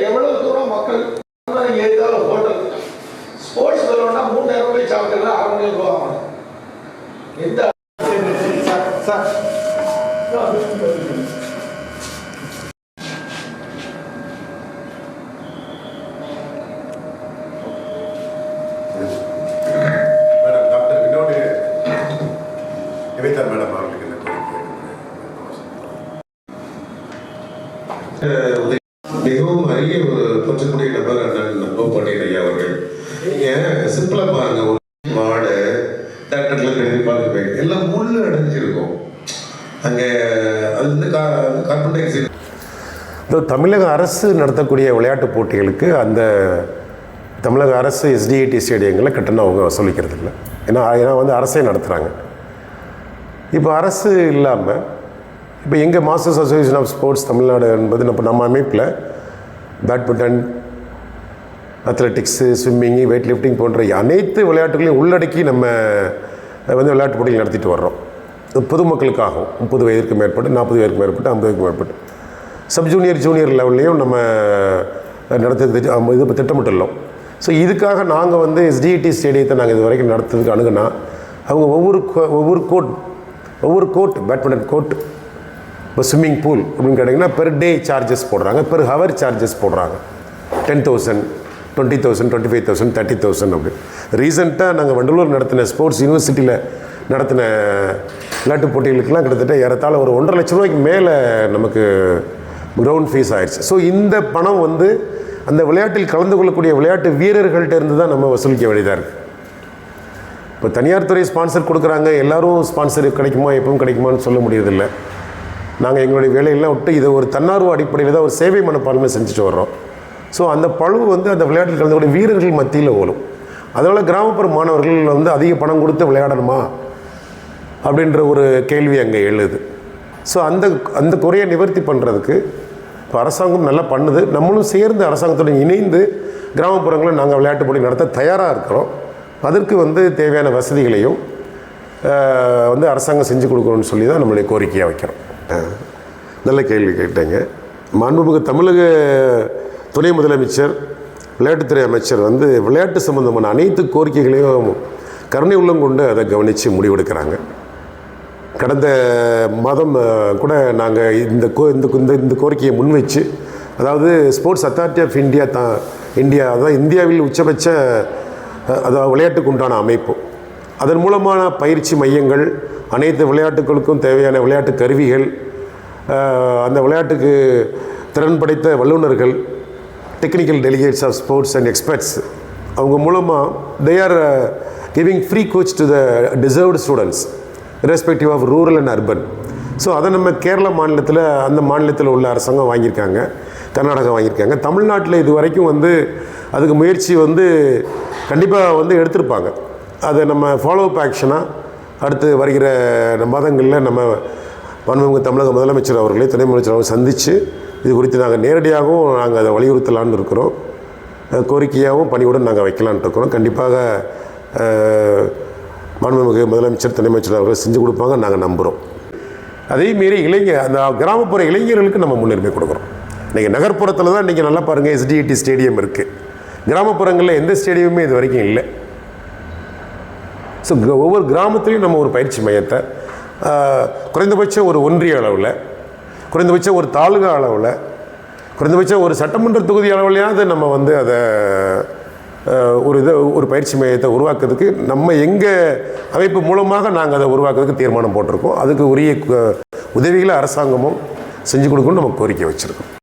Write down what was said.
எவ்வளவு தூரம் மக்கள் எழுதாலும் ஹோட்டல் ஸ்போர்ட்ஸ் வரணும்னா மூணாயிரம் ரூபாய் சாப்பிட்டுலாம் அரை மணி ஆகணும் எந்த மேடம் அவர்களுக்கு இந்த கோரிக்கை முள்ளு அங்கே அது வந்து கார்பன் டை ஆக்சைடு இந்த தமிழக அரசு நடத்தக்கூடிய விளையாட்டுப் போட்டிகளுக்கு அந்த தமிழக அரசு எஸ்டிஐடி ஸ்டேடியங்களில் கட்டணம் அவங்க வசூலிக்கிறது இல்லை. ஏன்னா ஏன்னா வந்து அரசே நடத்துகிறாங்க இப்போ அரசு இல்லாமல் இப்போ எங்கள் masters association of sports Tamil Nadu என்பது நம்ம நம்ம அமைப்பில் badminton athletics swimming weight lifting போன்ற அனைத்து விளையாட்டுகளையும் உள்ளடக்கி நம்ம வந்து விளையாட்டு போட்டிகள் நடத்திட்டு வர்றோம். பொதுமக்களுக்காகவும் முப்பது வயதிற்கு மேற்பட்டு நாற்பது வயதுக்கு மேற்பட்டு ஐம்பதுக்கு மேற்பட்டு. சப் ஜூனியர் ஜூனியர் லெவல்லையும் நம்ம நடத்த இது திட்டமிட்டுள்ளோம். ஸோ இதுக்காக நாங்கள் வந்து எஸ்டிஐடி ஸ்டேடியத்தை நாங்கள் இது வரைக்கும் நடத்துறதுக்கு அணுகுனா அவங்க ஒவ்வொரு கோ- ஒவ்வொரு கோட் ஒவ்வொரு கோர்ட் பேட்மிண்டன் கோர்ட் இப்போ ஸ்விம்மிங் பூல் அப்படின்னு கேட்டிங்கன்னா பெர் டே சார்ஜஸ் போடுறாங்க பெர் ஹவர் சார்ஜஸ் போடுறாங்க. Ten thousand twenty thousand twenty five thousand thirty thousand அப்படி ரீசெண்டாக நாங்கள் வண்டலூர் நடத்தின ஸ்போர்ட்ஸ் யூனிவர்சிட்டியில் நடத்தின விளையாட்டு போட்டிகளுக்கெல்லாம் கிட்டத்தட்ட ஏறத்தாழ ஒரு ஒன்றரை லட்ச ரூபாய்க்கு மேலே நமக்கு கிரவுண்ட் ஃபீஸ் ஆயிடுச்சு. ஸோ இந்த பணம் வந்து அந்த விளையாட்டில் கலந்து கொள்ளக்கூடிய விளையாட்டு வீரர்கள்ட்ட இருந்து தான் நம்ம வசூலிக்க வேண்டியதாக இருக்குது இப்போ தனியார் துறை ஸ்பான்சர் கொடுக்குறாங்க எல்லோரும் ஸ்பான்சர் கிடைக்குமா எப்பவும் கிடைக்குமான்னு சொல்ல முடியறதில்ல. நாங்கள் எங்களுடைய வேலையெல்லாம் விட்டு இதை ஒரு தன்னார்வ அடிப்படையில் தான் ஒரு சேவை மனப்பான்மை செஞ்சுட்டு வர்றோம். ஸோ அந்த பழுவு வந்து அந்த விளையாட்டில் கலந்துக்கூடிய வீரர்கள் மத்தியில் ஓடும். அதனால் கிராமப்புற மாணவர்கள் வந்து அதிக பணம் கொடுத்து விளையாடணுமா? அப்படின்ற ஒரு கேள்வி அங்கே எழுது. ஸோ அந்த அந்த குறையை நிவர்த்தி பண்ணுறதுக்கு இப்போ அரசாங்கம் நல்லா பண்ணுது. நம்மளும் சேர்ந்து அரசாங்கத்துடன் இணைந்து கிராமப்புறங்களில் நாங்கள் விளையாட்டு போட்டி நடத்த தயாராக இருக்கிறோம். அதற்கு வந்து தேவையான வசதிகளையும் வந்து அரசாங்கம் செஞ்சு கொடுக்கணும்னு சொல்லி தான் நம்மளுடைய கோரிக்கையாக வைக்கிறோம். நல்ல கேள்வி கேட்டேங்க. மாண்புமிகு தமிழக துணை முதலமைச்சர் விளையாட்டுத்துறை அமைச்சர் வந்து விளையாட்டு சம்பந்தமான அனைத்து கோரிக்கைகளையும் கருணை உள்ளம் கொண்டு அதை கவனித்து முடிவெடுக்கிறாங்க. கடந்த மாதம் கூட நாங்கள் இந்த கோ இந்த இந்த இந்த கோரிக்கையை முன்வச்சு அதாவது ஸ்போர்ட்ஸ் அத்தாரிட்டி ஆஃப் இந்தியா தான் இந்தியா அதான் இந்தியாவில் உச்சபட்ச அதாவது விளையாட்டுக்கு உண்டான அமைப்பு. அதன் மூலமான பயிற்சி மையங்கள் அனைத்து விளையாட்டுகளுக்கும் தேவையான விளையாட்டு கருவிகள் அந்த விளையாட்டுக்கு திறன் படைத்த வல்லுநர்கள் technical delegates of sports and experts அவங்க மூலமாக they are giving free coach to the deserved students respective of rural and urban so அதை நம்ம கேரள மாநிலத்தில் அந்த மாநிலத்தில் உள்ள அரசாங்கம் வாங்கியிருக்காங்க கர்நாடகா வாங்கியிருக்காங்க. தமிழ்நாட்டில் இது வரைக்கும் வந்து அதுக்கு முயற்சி வந்து கண்டிப்பாக வந்து எடுத்திருப்பாங்க. அதை நம்ம ஃபாலோ அப் ஆக்ஷனாக அடுத்து வருகிற மாதங்களில் நம்ம பன்முக தமிழக முதலமைச்சர் அவர்களை துணை முதலமைச்சர் அவர்கள் சந்தித்து இது குறித்து நாங்கள் நேரடியாகவும் நாங்கள் அதை வலியுறுத்தலான்னு இருக்கிறோம். கோரிக்கையாகவும் பணியுடன் நாங்கள் வைக்கலான்ட்டு இருக்கிறோம். கண்டிப்பாக மாண்புமிகு முதலமைச்சர் துணை அமைச்சர் அவர்கள் செஞ்சு கொடுப்பாங்க நாங்கள் நம்புகிறோம் அதே மீறி இளைஞர் அந்த கிராமப்புற இளைஞர்களுக்கு நம்ம முன்னுரிமை கொடுக்குறோம். இன்றைக்கி நகர்ப்புறத்தில் தான் இன்றைக்கி நல்லா பாருங்கள் எஸ்டிஐடி ஸ்டேடியம் இருக்குது கிராமப்புறங்களில் எந்த ஸ்டேடியமுமே இது வரைக்கும் இல்லை. ஸோ ஒவ்வொரு கிராமத்துலேயும் நம்ம ஒரு பயிற்சி மையத்தை குறைந்தபட்சம் ஒரு ஒன்றிய அளவில் குறைந்தபட்சம் ஒரு தாலுகா அளவில் குறைந்தபட்சம் ஒரு சட்டமன்ற தொகுதி அளவுலையாவது நம்ம வந்து அதை ஒரு இதை ஒரு பயிற்சி மையத்தை உருவாக்குறதுக்கு நம்ம எங்கள் அமைப்பு மூலமாக நாங்கள் அதை உருவாக்குறதுக்கு தீர்மானம் போட்டிருக்கோம். அதுக்கு உரிய உதவிகளை அரசாங்கமும் செஞ்சு கொடுக்கணும்னு நம்ம கோரிக்கை வச்சுருக்கோம்.